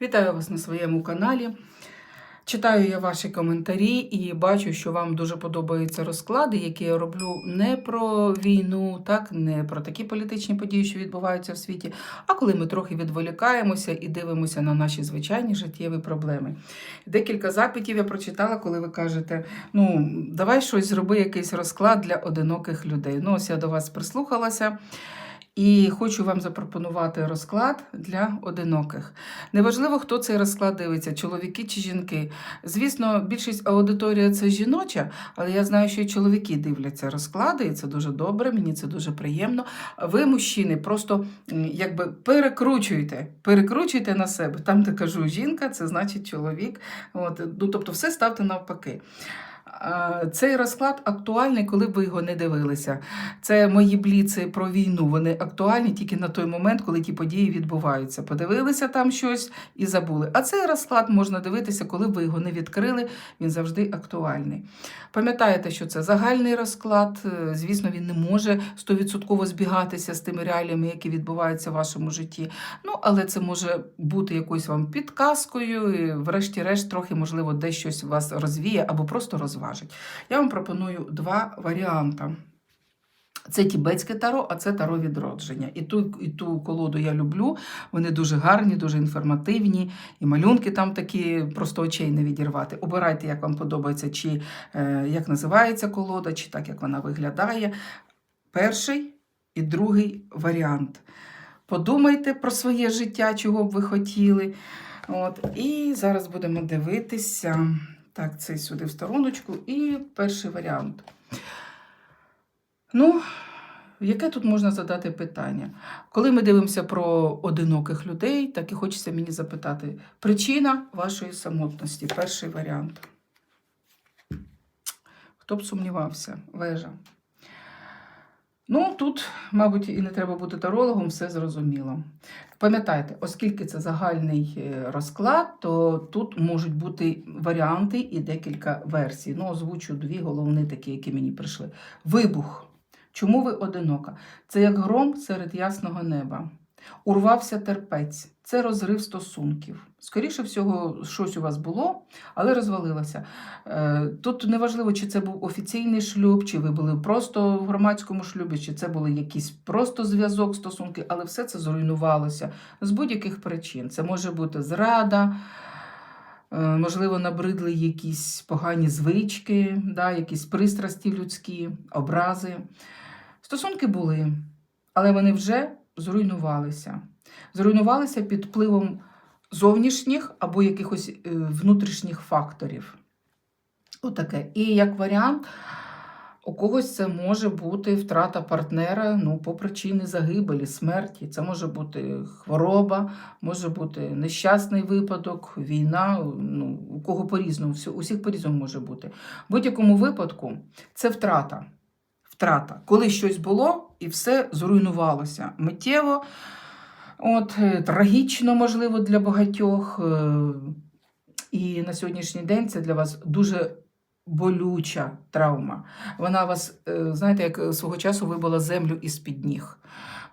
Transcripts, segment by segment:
Вітаю вас на своєму каналі. Читаю я ваші коментарі і бачу, що вам дуже подобаються розклади, які я роблю не про війну, так, не про такі політичні події, що відбуваються в світі, а коли ми трохи відволікаємося і дивимося на наші звичайні життєві проблеми. Декілька запитів я прочитала, коли ви кажете: ну, давай щось зроби, якийсь розклад для одиноких людей. Ну, ось я до вас прислухалася. І хочу вам запропонувати розклад для одиноких. Неважливо, хто цей розклад дивиться, чоловіки чи жінки. Звісно, більшість аудиторія це жіноча, але я знаю, що і чоловіки дивляться розклади, і це дуже добре, мені це дуже приємно. Ви, мужчини, просто якби перекручуйте, перекручуйте на себе. Там, де кажу жінка, це значить чоловік. От, ну, тобто, все ставте навпаки. Цей розклад актуальний, коли б ви його не дивилися. Це мої бліци про війну. Вони актуальні тільки на той момент, коли ті події відбуваються. Подивилися там щось і забули. А цей розклад можна дивитися, коли б ви його не відкрили. Він завжди актуальний. Пам'ятаєте, що це загальний розклад. Е, Звісно, він не може стовідсотково збігатися з тими реаліями, які відбуваються в вашому житті. Ну, але це може бути якоюсь вам підказкою, і врешті-решт, трохи, можливо, десь щось вас розвіє або просто розважить. Я вам пропоную два варіанти. Це тібетське таро, а це таро відродження. І ту, і ту колоду я люблю. Вони дуже гарні, дуже інформативні, і малюнки там такі, просто очей не відірвати. Обирайте, як вам подобається, чи е, як називається колода, чи так, як вона виглядає. Перший і другий варіант. Подумайте про своє життя, чого б ви хотіли. От, і зараз будемо дивитися. Так, це сюди в стороночку. І перший варіант. Ну, яке тут можна задати питання? Коли ми дивимося про одиноких людей, так і хочеться мені запитати: причина вашої самотності перший варіант. Хто б сумнівався? Вежа. Ну, тут, мабуть, і не треба бути тарологом, все зрозуміло. Пам'ятайте, оскільки це загальний е, розклад, то тут можуть бути варіанти і декілька версій. Ну, озвучу дві головні такі, які мені прийшли. Вибух. Чому ви одинока? Це як гром серед ясного неба. Урвався терпець, це розрив стосунків. Скоріше всього, щось у вас було, але розвалилося. Е, Тут неважливо, чи це був офіційний шлюб, чи ви були просто в громадському шлюбі, чи це були якісь просто зв'язок, стосунки, але все це зруйнувалося з будь-яких причин. Це може бути зрада. е, Можливо, набридли якісь погані звички, да, якісь пристрасті людські, образи. Стосунки були, але вони вже зруйнувалися. Зруйнувалися під впливом зовнішніх або якихось е, внутрішніх факторів. Отаке. І як варіант, у когось це може бути втрата партнера ну, по причині загибелі, смерті. Це може бути хвороба, може бути нещасний випадок, війна. Ну, у кого по-різному, усіх по-різному може бути. В будь-якому випадку це втрата. Втрата. Коли щось було і все зруйнувалося миттєво. От, е, трагічно, можливо, для багатьох. е, І на сьогоднішній день це для вас дуже болюча травма. Вона вас, е, знаєте, як свого часу вибила землю із-під ніг.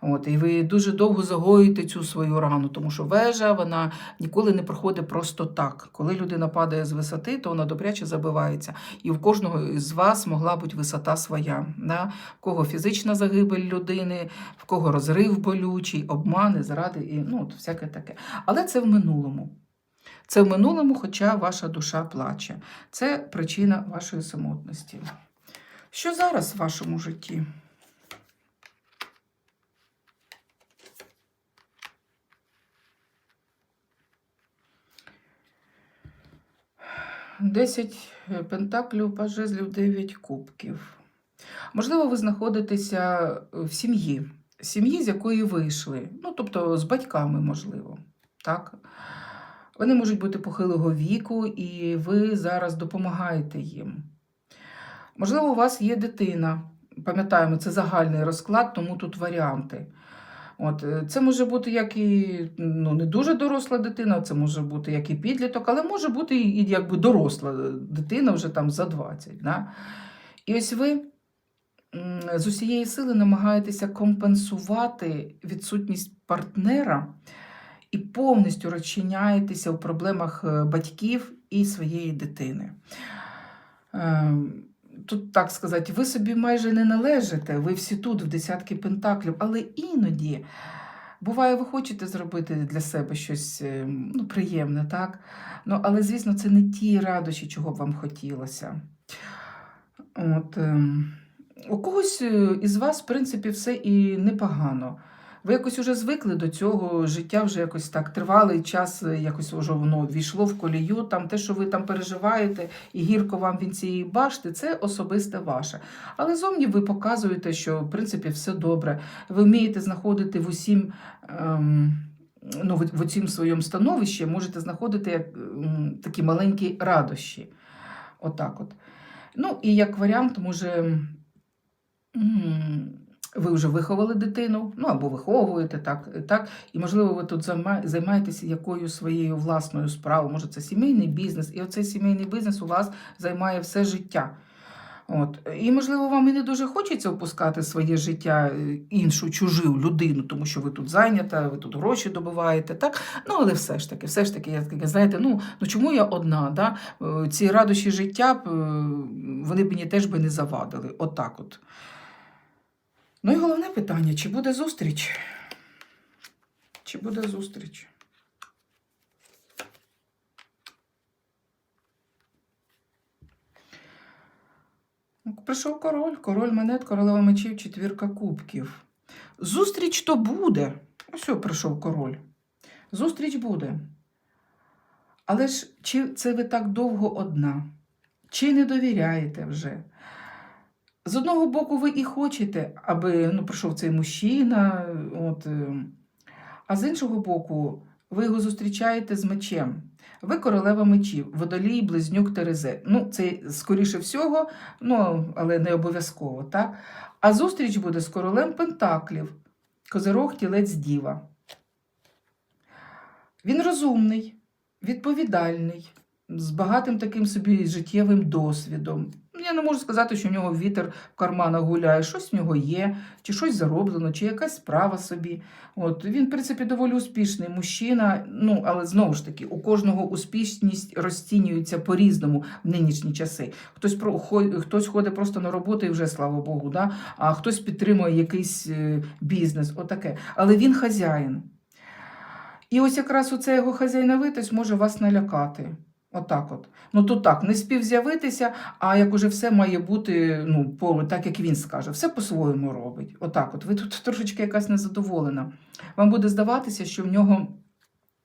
От, і ви дуже довго загоїте цю свою рану, тому що вежа вона ніколи не проходить просто так. Коли людина падає з висоти, то вона добряче забивається. І в кожного з вас могла бути висота своя. Да? В кого фізична загибель людини, в кого розрив болючий, обмани, зради і ну, от всяке таке. Але це в минулому. Це в минулому, хоча ваша душа плаче. Це причина вашої самотності. Що зараз в вашому житті? Десять е, пентаклів, паж жезлів, дев'ять кубків. Можливо, ви знаходитеся в сім'ї, сім'ї, з якої вийшли. Ну, тобто з батьками, можливо. Так? Вони можуть бути похилого віку, і ви зараз допомагаєте їм. Можливо, у вас є дитина. Пам'ятаємо, це загальний розклад, тому тут варіанти. От, е, це може бути як і ну, не дуже доросла дитина, це може бути як і підліток, але може бути і якби доросла дитина вже там за 20. Да? І ось ви з усієї сили намагаєтеся компенсувати відсутність партнера і повністю розчиняєтеся у проблемах е, батьків і своєї дитини. Тут так сказати, ви собі майже не належите, ви всі тут, в десятки пентаклів, але іноді. Буває, ви хочете зробити для себе щось е, ну, приємне, так? Ну, але, звісно, це не ті радощі, чого б вам хотілося. От, ем, у когось е, із вас, в принципі, все і непогано. Ви якось уже звикли до цього, життя вже якось так тривалий час, е, якось вже воно війшло в колію. Там те, що ви там переживаєте, і гірко вам від цієї башти, це особисте ваше. Але зовні ви показуєте, що в принципі все добре. Ви вмієте знаходити в усім. Ем, Ну, в, цім своєму становищі можете знаходити як, такі маленькі радощі. Отак от. Ну, і як варіант, може, ви вже виховали дитину, ну або виховуєте, так, так, і, можливо, ви тут займаєтеся якою своєю власною справою. Може, це сімейний бізнес, і оцей сімейний бізнес у вас займає все життя. От. І, можливо, вам і не дуже хочеться опускати своє життя е, іншу, чужу людину, тому що ви тут зайнята, ви тут гроші добуваєте, так? Ну, але все ж таки, все ж таки, я знаєте, ну, ну чому я одна? Да? Е, Ці радощі життя, е, вони б мені теж би не завадили. Отак от. Ну і головне питання: чи буде зустріч? Чи буде зустріч? Ну, Прийшов король, король монет, королева мечів, четвірка кубків. Зустріч то буде. Ось прийшов король. Зустріч буде. Але ж чи це ви так довго одна? Чи не довіряєте вже? З одного боку, ви і хочете, аби ну, прийшов цей мужчина, от, е, а з іншого боку, ви його зустрічаєте з мечем. Ви королева мечів, водолій, близнюк Терезе. Ну, це скоріше всього, ну, але не обов'язково, так? А зустріч буде з королем Пентаклів, козирог тілець діва. Він розумний, відповідальний, з багатим таким собі життєвим досвідом. Я не можу сказати, що в нього вітер в карманах гуляє, щось в нього є, чи щось зароблено, чи якась справа собі. От він, в принципі, доволі успішний мужчина. Ну, але знову ж таки, у кожного успішність розцінюється по-різному в нинішні часи. Хтось про хтось ходить просто на роботу і вже слава Богу, да? а хтось підтримує якийсь е, бізнес, отаке. Але він хазяїн. І ось якраз оця його хазяйновитість може вас налякати. Отак от. Ну тут так, не спів з'явитися, а як уже все має бути, ну, по, так як він скаже, все по-своєму робить. Отак от. Ви тут трошечки якась незадоволена. Вам буде здаватися, що в нього.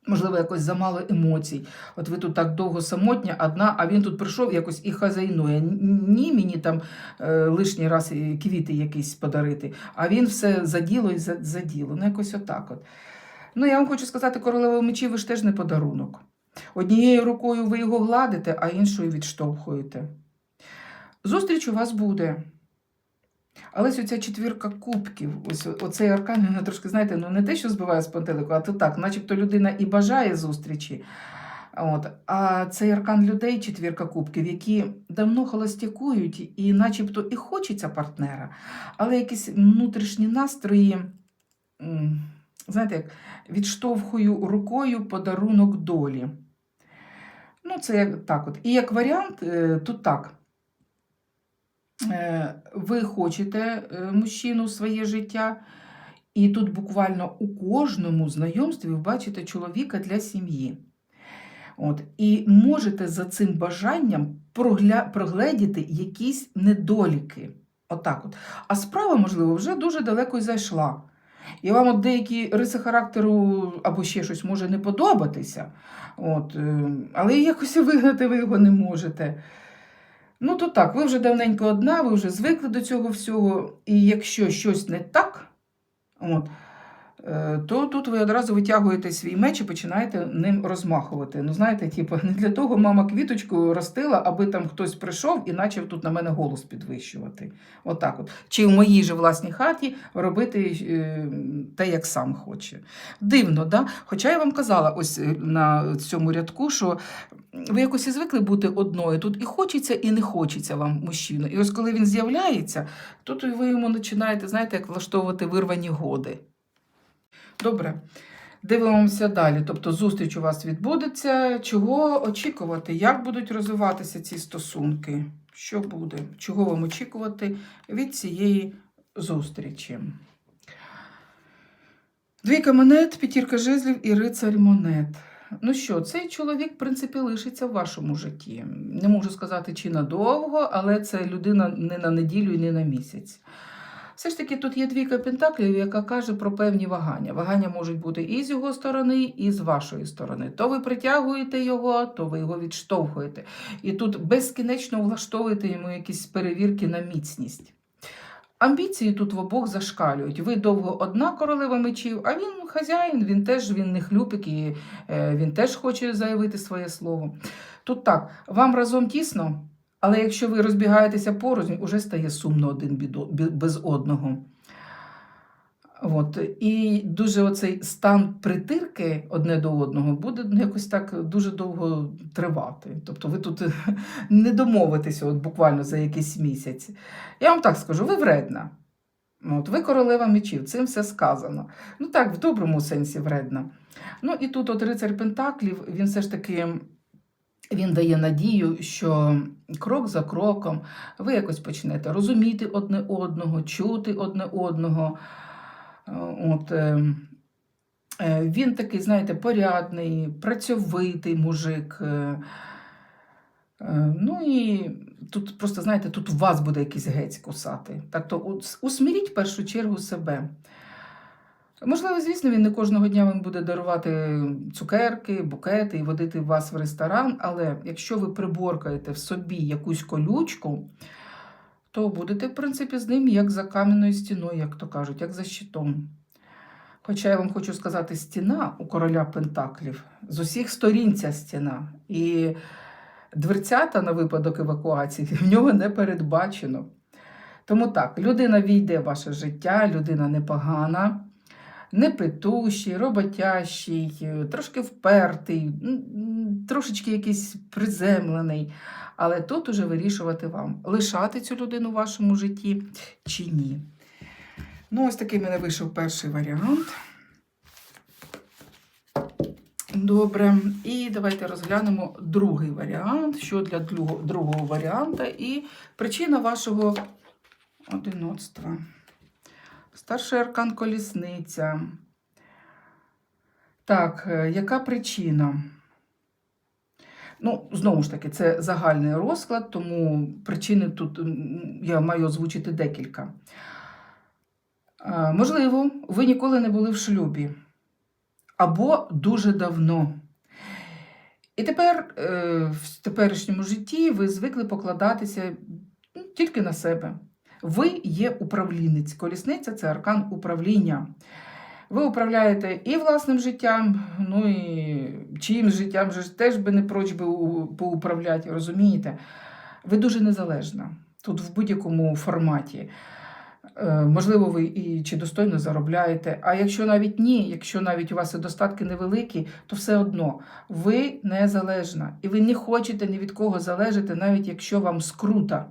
Можливо, якось замало емоцій. От ви тут так довго самотня, одна, а він тут прийшов якось і хазяйнує. Ні, мені там е, лишній раз квіти якісь подарити, а він все за діло і за, за діло. Ну, якось отак от. Ну, я вам хочу сказати, королева мечів, ви ж теж не подарунок. Однією рукою ви його гладите, а іншою відштовхуєте. Зустріч у вас буде. Але ось оця четвірка кубків, ось оцей аркан, вона трошки, знаєте, ну не те, що збиває з пантелику, а то так, начебто людина і бажає зустрічі. От. А цей аркан людей, четвірка кубків, які давно холостякують, і начебто і хочеться партнера, але якісь внутрішні настрої, знаєте, як відштовхую рукою подарунок долі. Ну, це як так от. І як варіант, е, тут так. Е, Ви хочете е, мужчину своє життя, і тут буквально у кожному знайомстві ви бачите чоловіка для сім'ї. От, і можете за цим бажанням прогледіти якісь недоліки. Отак от. А справа, можливо, вже дуже далеко й зайшла. І вам от деякі риси характеру або ще щось може не подобатися, от, е, але якось вигнати ви його не можете. Ну, то так, ви вже давненько одна, ви вже звикли до цього всього, і якщо щось не так, от, то тут ви одразу витягуєте свій меч і починаєте ним розмахувати. Ну, знаєте, типу, не для того мама квіточку ростила, аби там хтось прийшов і почав тут на мене голос підвищувати. Отак от. Чи в моїй же власній хаті робити е, те, як сам хоче. Дивно, да? Хоча я вам казала ось е, на цьому рядку, що ви якось і звикли бути одною. Тут і хочеться, і не хочеться вам мужчину. І ось коли він з'являється, тут ви йому починаєте, знаєте, як влаштовувати вирвані годи. Добре. Дивимося далі. Тобто зустріч у вас відбудеться. Чого очікувати? Як будуть розвиватися ці стосунки? Що буде? Чого вам очікувати від цієї зустрічі? Двійка монет, п'ятірка жезлів і рицарь монет. Ну що, цей чоловік, в принципі, лишиться в вашому житті. Не можу сказати, чи надовго, але це людина не на неділю і не на місяць. Все ж таки, тут є двійка пентаклів, яка каже про певні вагання. Вагання можуть бути і з його сторони, і з вашої сторони. То ви притягуєте його, то ви його відштовхуєте. І тут безкінечно влаштовуєте йому якісь перевірки на міцність. Амбіції тут в обох зашкалюють. Ви довго одна королева мечів, а він хазяїн, він теж він не хлюпик і е, він теж хоче заявити своє слово. Тут так, вам разом тісно, але якщо ви розбігаєтеся порознь, уже стає сумно один без одного. От. І дуже оцей стан притирки одне до одного буде якось так дуже довго тривати. Тобто ви тут не домовитеся от буквально за якийсь місяць. Я вам так скажу, ви вредна. От, ви королева мечів, цим все сказано. Ну так, в доброму сенсі вредна. Ну і тут от рицар Пентаклів, він все ж таки він дає надію, що крок за кроком ви якось почнете розуміти одне одного, чути одне одного. Е, От, е, е, він такий, знаєте, порядний, працьовитий мужик. Ну і тут просто, знаєте, тут вас буде якийсь гець кусати. Так усміріть в першу чергу себе. Можливо, звісно, він не кожного дня вам буде дарувати цукерки, букети і водити вас в ресторан, але якщо ви приборкаєте в собі якусь колючку, то будете, в принципі, з ним як за кам'яною стіною, як то кажуть, як за щитом. Хоча я вам хочу сказати, стіна у короля Пентаклів з усіх сторін ця стіна. І дверцята на випадок евакуації в нього не передбачено. Тому так, людина війде в ваше життя, людина непогана, непитущий, роботящий, е, трошки впертий, трошечки якийсь приземлений. Але тут уже вирішувати вам, лишати цю людину в вашому житті чи ні. Ну, ось такий мене вийшов перший варіант. Добре, і давайте розглянемо другий варіант. Що для другого варіанта і причина вашого одиноцтва. Старший аркан колісниця. Так, е, яка причина? Ну, знову ж таки, це загальний розклад, тому причини тут я маю озвучити декілька. Е, Можливо, ви ніколи не були в шлюбі або дуже давно. І тепер е, в теперішньому житті ви звикли покладатися тільки на себе. Ви є управлінець. Колісниця це аркан управління. Ви управляєте і власним життям, ну і чиїмсь життям же теж би не проч би поуправляти, розумієте? Ви дуже незалежна тут в будь-якому форматі. Е, Можливо, ви і чи достойно заробляєте. А якщо навіть ні, якщо навіть у вас і достатки невеликі, то все одно ви незалежна. І ви не хочете ні від кого залежати, навіть якщо вам скрута.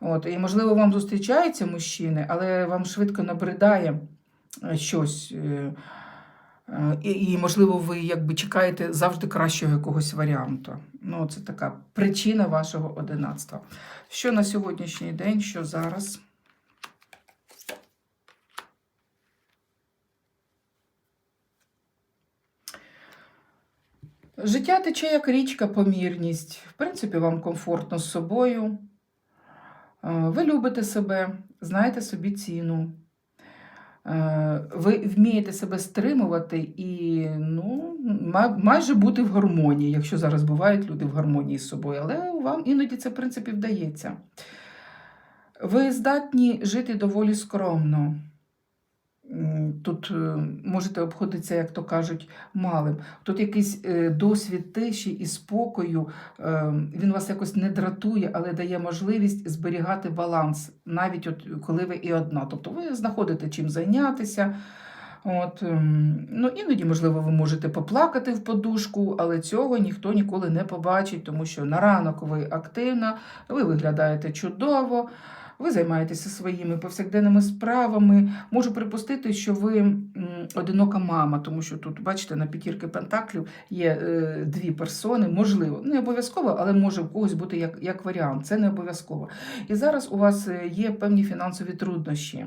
От, і можливо, вам зустрічаються мужчини, але вам швидко набридає е, щось. е, е, І, можливо, ви якби чекаєте завжди кращого якогось варіанту. Ну, це така причина вашого одинацтва. Що на сьогоднішній день, що зараз? Життя тече як річка, помірність. В принципі, вам комфортно з собою. Е, Ви любите себе, знаєте собі ціну. Е, Ви вмієте себе стримувати і ну, майже бути в гармонії, якщо зараз бувають люди в гармонії з собою, але вам іноді це, в принципі, вдається. Ви здатні жити доволі скромно. Тут е, можете обходитися, як то кажуть, малим. Тут якийсь е, досвід тиші і спокою, е, він вас якось не дратує, але дає можливість зберігати баланс, навіть от коли ви і одна. Тобто ви знаходите чим зайнятися. От, ем, ну, іноді, можливо, ви можете поплакати в подушку, але цього ніхто ніколи не побачить, тому що на ранок ви активна, ви виглядаєте чудово. Ви займаєтеся своїми повсякденними справами. Можу припустити, що ви одинока мама, тому що тут, бачите, на п'ятірки пентаклів є е, дві персони, можливо, не обов'язково, але може в когось бути як, як варіант. Це не обов'язково. І зараз у вас е, є певні фінансові труднощі.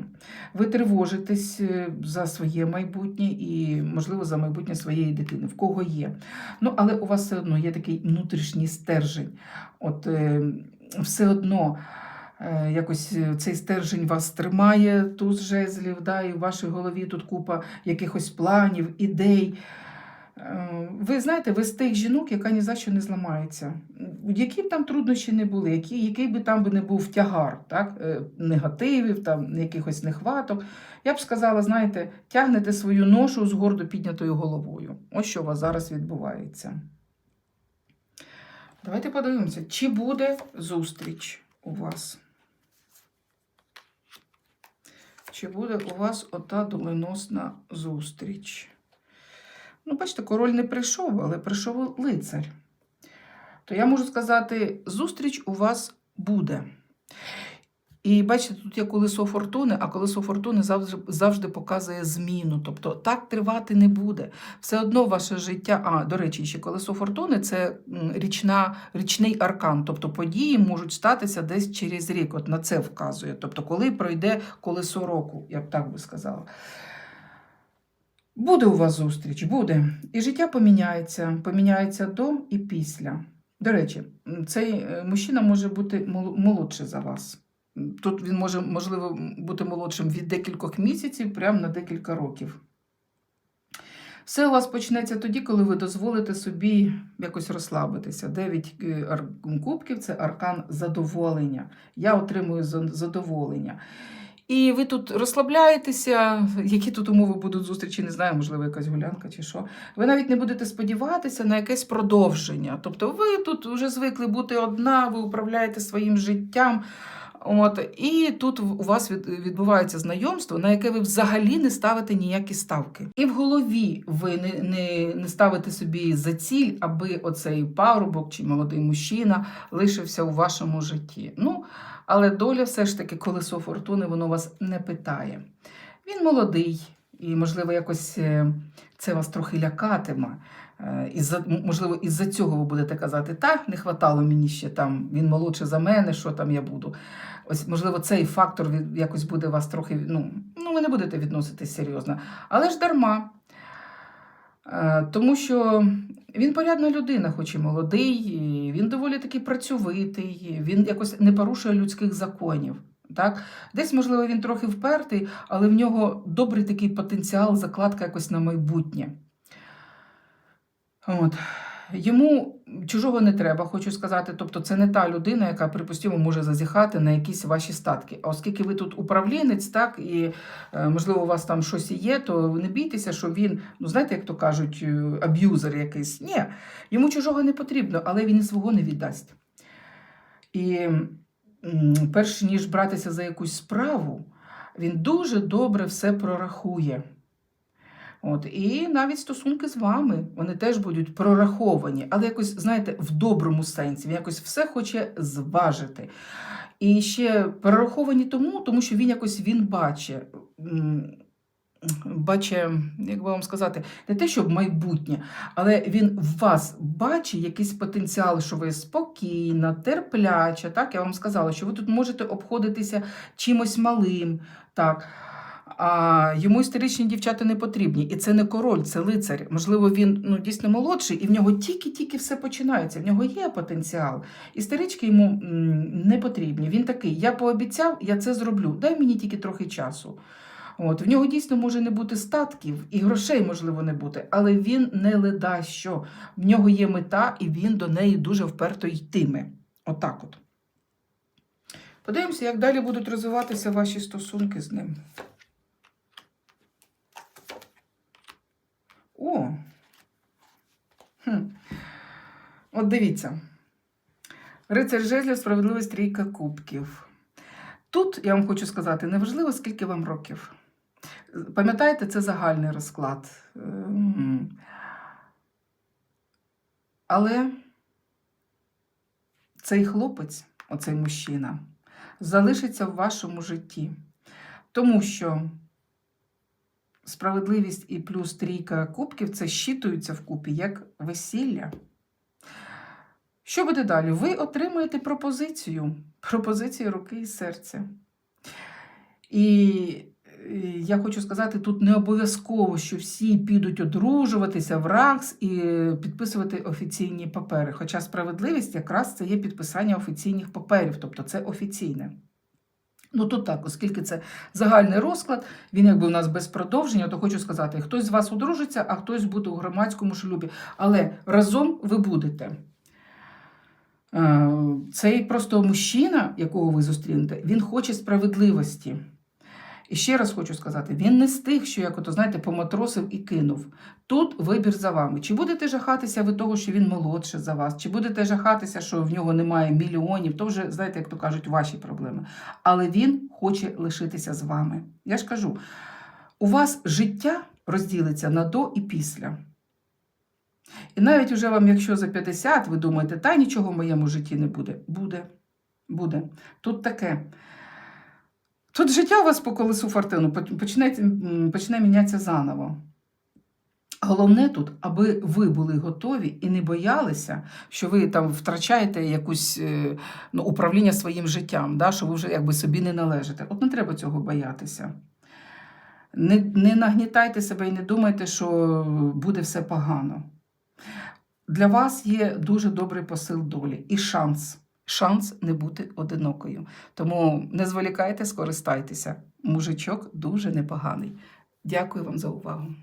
Ви тривожитесь е, за своє майбутнє і, можливо, за майбутнє своєї дитини, в кого є. Ну, але у вас все одно є такий внутрішній стержень. От все одно якось е, цей стержень вас тримає, туз жезлів, да, і в вашій голові тут купа якихось планів, ідей. Е, Ви знаєте, ви з тих жінок, яка ні за що не зламається. Які б там труднощі не були, які, який би там би не був тягар, так? е, негативів, там, якихось нехваток. Я б сказала, знаєте, тягнете свою ношу з гордо піднятою головою. Ось що у вас зараз відбувається. Давайте подивимося, чи буде зустріч у вас. Чи буде у вас ота доленосна зустріч? Ну, бачите, король не прийшов, але прийшов лицар. То я можу сказати, зустріч у вас буде. І бачите, тут є колесо фортуни, а колесо фортуни завжди, завжди показує зміну. Тобто так тривати не буде. Все одно ваше життя. А, до речі, ще колесо фортуни це річна, річний аркан. Тобто події можуть статися десь через рік. От на це вказує. Тобто, коли пройде колесо року, я б так би сказала. Буде у вас зустріч, буде. І життя поміняється. Поміняється до і після. До речі, цей е, мужчина може бути мол- молодший за вас. Тут він може, можливо, бути молодшим від декількох місяців, прямо на декілька років. Все у вас почнеться тоді, коли ви дозволите собі якось розслабитися. Дев'ять е, кубків це аркан задоволення. Я отримую задоволення. І ви тут розслабляєтеся, які тут умови будуть зустрічі, не знаю, можливо, якась гулянка чи що. Ви навіть не будете сподіватися на якесь продовження. Тобто ви тут вже звикли бути одна, ви управляєте своїм життям. От, і тут у вас відбувається знайомство, на яке ви взагалі не ставите ніякі ставки. І в голові ви не, не, не ставите собі за ціль, аби оцей парубок чи молодий мужчина лишився у вашому житті. Ну, але доля все ж таки, колесо фортуни, воно вас не питає. Він молодий, і, можливо, якось е, це вас трохи лякатиме. Е, Із-за, можливо, із-за цього ви будете казати, та не хватало мені ще там, він молодший за мене, що там я буду. Ось, можливо, цей фактор якось буде вас трохи. Ну, ну ви не будете відноситись серйозно. Але ж дарма. Е, Тому що він порядна людина, хоч і молодий, він доволі таки працьовитий, він якось не порушує людських законів. Так? Dесь, можливо, він трохи впертий, але в нього добрий такий потенціал, закладка якось на майбутнє. От. Йому чужого не треба, хочу сказати. Тобто, це не та людина, яка, припустимо, може зазіхати на якісь ваші статки. А оскільки ви тут управлінець, так, і, е, можливо, у вас там щось і є, то не бійтеся, що він, ну знаєте, як то кажуть, е, аб'юзер якийсь. Ні, йому чужого не потрібно, але він і свого не віддасть. І перш ніж братися за якусь справу, він дуже добре все прорахує. От, і навіть стосунки з вами вони теж будуть прораховані, але якось, знаєте, в доброму сенсі. Він якось все хоче зважити. І ще прораховані тому, тому що він якось він бачить. Бачить, як би вам сказати, не те, щоб майбутнє, але він в вас бачить якийсь потенціал, що ви спокійна, терпляча. Так, я вам сказала, що ви тут можете обходитися чимось малим. Так. А йому історичні дівчата не потрібні. І це не король, це лицар. Можливо, він ну, дійсно молодший, і в нього тільки-тільки все починається. В нього є потенціал. Істерички йому не потрібні. Він такий: я пообіцяв, я це зроблю. Дай мені тільки трохи часу. От, в нього дійсно може не бути статків і грошей можливо не бути, але він не ледащо. В нього є мета, і він до неї дуже вперто йтиме. Отак от. Подивимося, як далі будуть розвиватися ваші стосунки з ним. О. Хм. От дивіться. Рицар жезлів, справедливість трійка кубків. Тут я вам хочу сказати, неважливо, скільки вам років. Пам'ятаєте, це загальний розклад. Ем, Але цей хлопець, оцей мужчина, залишиться в вашому житті. Тому що справедливість і плюс трійка кубків це щитуються вкупі як весілля. Що буде далі? Ви отримаєте пропозицію, пропозицію руки і серця. І е, я хочу сказати, тут не обов'язково, що всі підуть одружуватися в РАКС і підписувати офіційні папери. Хоча справедливість якраз це є підписання офіційних паперів, тобто це офіційне. Ну тут так, оскільки це загальний розклад, він якби у нас без продовження, то хочу сказати, хтось з вас одружиться, а хтось буде у громадському шлюбі. Але разом ви будете. Е, Цей просто мужчина, якого ви зустрінете, він хоче справедливості. І ще раз хочу сказати: він не з тих, що як ото, знаєте, поматросив і кинув. Тут вибір за вами. Чи будете жахатися ви того, що він молодше за вас, чи будете жахатися, що в нього немає мільйонів, то вже, знаєте, як то кажуть, ваші проблеми. Але він хоче лишитися з вами. Я ж кажу, у вас життя розділиться на до і після. І навіть уже вам, якщо за 50, ви думаєте, та нічого в моєму житті не буде. Буде. Буде. Тут таке. Тут життя у вас по колесу фортуни почне, почне мінятися заново. Головне тут, аби ви були готові і не боялися, що ви там втрачаєте якусь е, ну, управління своїм життям, да, що ви вже якби собі не належите. От не треба цього боятися. Не, не нагнітайте себе і не думайте, що буде все погано. Для вас є дуже добрий посил долі і шанс. Шанс не бути одинокою. Тому не зволікайте, скористайтеся. Мужичок дуже непоганий. Дякую вам за увагу.